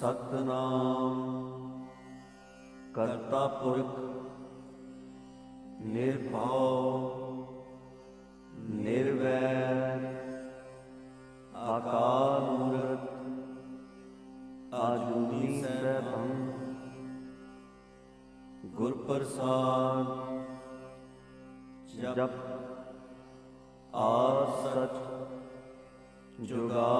ਸਤਨਾਮ। ਕਰਤਾ ਪੁਰਖ, ਨਿਰਭਉ, ਨਿਰਵੈਰ ਆਕਾਰ ਮੂਰਤ ਆਜੂਨੀ ਸੈਭੰ, ਗੁਰ ਪ੍ਰਸਾਦ, ਜਪ ਆ ਸਚ ਜੁਗਾ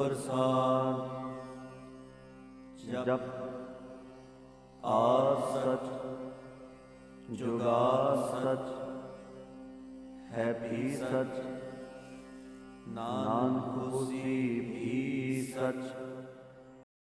ਪ੍ਰਸਾਦ। ਜਪ ਆ ਸਚ ਜੁਗਾ ਸਚ ਹੈ ਵੀ ਸਚ ਨਾਨਕ ਹੋਸੀ ਵੀ ਸਚ।